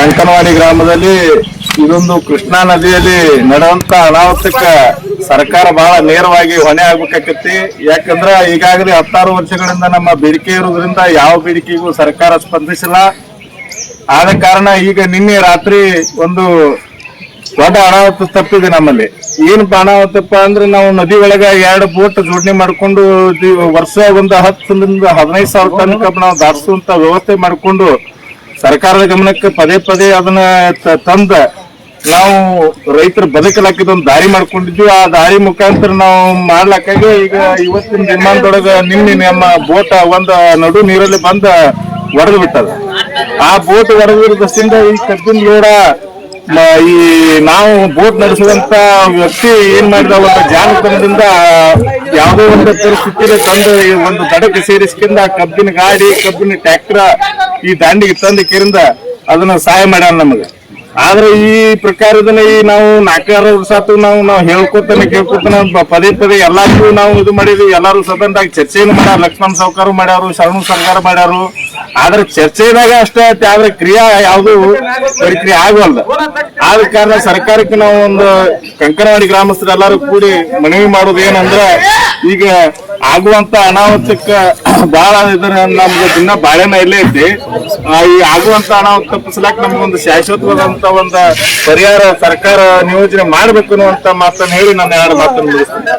ಕಂಕನವಾಡಿ ಗ್ರಾಮದಲ್ಲಿ ಇದೊಂದು ಕೃಷ್ಣಾ ನದಿಯಲ್ಲಿ ನಡೆಯುವಂತ ಅನಾಹುತಕ್ಕ ಸರ್ಕಾರ ಬಹಳ ನೇರವಾಗಿ ಹೊಣೆ ಆಗ್ಬೇಕಾಕತಿ ಯಾಕಂದ್ರ ಈಗಾಗಲೇ ಹತ್ತಾರು ವರ್ಷಗಳಿಂದ ನಮ್ಮ ಬೇಡಿಕೆ ಇರೋದ್ರಿಂದ ಯಾವ ಬೇಡಿಕೆಗೂ ಸರ್ಕಾರ ಸ್ಪಂದಿಸಿಲ್ಲ. ಆದ ಕಾರಣ ಈಗ ನಿನ್ನೆ ರಾತ್ರಿ ಒಂದು ದೊಡ್ಡ ಅನಾಹುತ ತಪ್ಪಿದೆ ನಮ್ಮಲ್ಲಿ. ಏನಪ್ಪ ಅನಾಹುತಪ್ಪ ಅಂದ್ರೆ ನಾವು ನದಿ ಒಳಗ ಎರಡು ಬೋಟ್ ಜೋಡಣೆ ಮಾಡ್ಕೊಂಡು ವರ್ಷ ಒಂದು ಹತ್ತರಿಂದ ಹದಿನೈದು ಸಾವಿರ ತನಕ ನಾವು ದಾಟಿಸುವಂತ ವ್ಯವಸ್ಥೆ ಮಾಡ್ಕೊಂಡು ಸರ್ಕಾರದ ಗಮನಕ್ಕೆ ಪದೇ ಪದೇ ಅದನ್ನ ತಂದ ನಾವು ರೈತರ ಬದುಕಲಾಕಿದ ಒಂದು ದಾರಿ ಮಾಡ್ಕೊಂಡಿದ್ವಿ. ಆ ದಾರಿ ಮುಖಾಂತರ ನಾವು ಮಾಡ್ಲಕ್ಕಾಗಿ ಈಗ ಇವತ್ತಿನ ದಿನಮಾನದೊಳಗ ನಿನ್ನೆ ನಮ್ಮ ಬೋಟ್ ಒಂದ ನಡು ನೀರಲ್ಲಿ ಬಂದ ಒಡೆದು ಬಿಟ್ಟದ. ಆ ಬೋಟ್ ಒಡೆದಿರೋದ್ರಿಂದ ಈ ಕಬ್ಬಿನ ಲೋಡ ಈ ನಾವು ಬೋಟ್ ನಡೆಸಿದಂತ ವ್ಯಕ್ತಿ ಏನ್ ಮಾಡಿದ, ಒಂದು ಜಾಗತನದಿಂದ ಯಾವುದೋ ಒಂದು ಪರಿಸ್ಥಿತಿಯಲ್ಲಿ ತಂದು ಒಂದು ದಡಕ್ಕೆ ಸೇರಿಸ್ಕಿಂದ ಕಬ್ಬಿನ ಗಾಡಿ, ಕಬ್ಬಿನ ಟ್ರ್ಯಾಕ್ಟರ್ ಈ ದಾಂಡಿಗೆ ತಂದು ಕೇರಿಂದ ಅದನ್ನ ಸಹಾಯ ಮಾಡ್ಯಾರ ನಮಗೆ. ಆದ್ರೆ ಈ ಪ್ರಕಾರದನ್ನ ಈ ನಾವು ನಾಲ್ಕಾರು ವರ್ಷ ನಾವು ನಾವು ಹೇಳ್ಕೊತಾನೆ, ಕೇಳ್ಕೊತಾನೆ ಪದೇ ಪದೇ ಎಲ್ಲಾರ್ಗೂ ನಾವು ಇದು ಮಾಡಿದ್ವಿ. ಎಲ್ಲಾರು ಸದನದಾಗ ಚರ್ಚೆಯನ್ನು ಮಾಡ್ಯಾರ, ಲಕ್ಷ್ಮಣ ಸಾವುಕಾರ ಮಾಡ್ಯಾರು, ಶರಣು ಸರ್ಕಾರ ಮಾಡ್ಯಾರು. ಆದ್ರೆ ಚರ್ಚೆದಾಗ ಅಷ್ಟೇ ಐತಿ ಆದ್ರೆ ಕ್ರಿಯಾ ಯಾವುದು ಪ್ರಕ್ರಿಯೆ ಆಗವಲ್ದ ಆದ ಕಾರಣ ಸರ್ಕಾರಕ್ಕೆ ನಾವು ಒಂದು ಕಂಕನವಾಡಿ ಗ್ರಾಮಸ್ಥರು ಎಲ್ಲರೂ ಕೂಡಿ ಮನವಿ ಮಾಡೋದು ಏನಂದ್ರೆ ಈಗ ಆಗುವಂತ ಅನಾಹುತಕ್ಕ ಬಹಳ ಇದರ ನಮ್ಗೆ ದಿನ ಬಾಳೆನ ಇಲ್ಲೇ ಐತಿ. ಈ ಆಗುವಂತ ಅನಾಹುತ ತಪ್ಪಿಸ್ಲಾಕ ನಮ್ಗೊಂದು ಶಾಶ್ವತವಾದಂತ ಒಂದು ಪರಿಹಾರ ಸರ್ಕಾರ ನಿಯೋಜನೆ ಮಾಡ್ಬೇಕು ಅನ್ನುವಂತ ಮಾತನ್ನ ಹೇಳಿ ನಾನು ಎರಡು ಮಾತನ್ನು ಮುಗಿಸ್ತೀನಿ.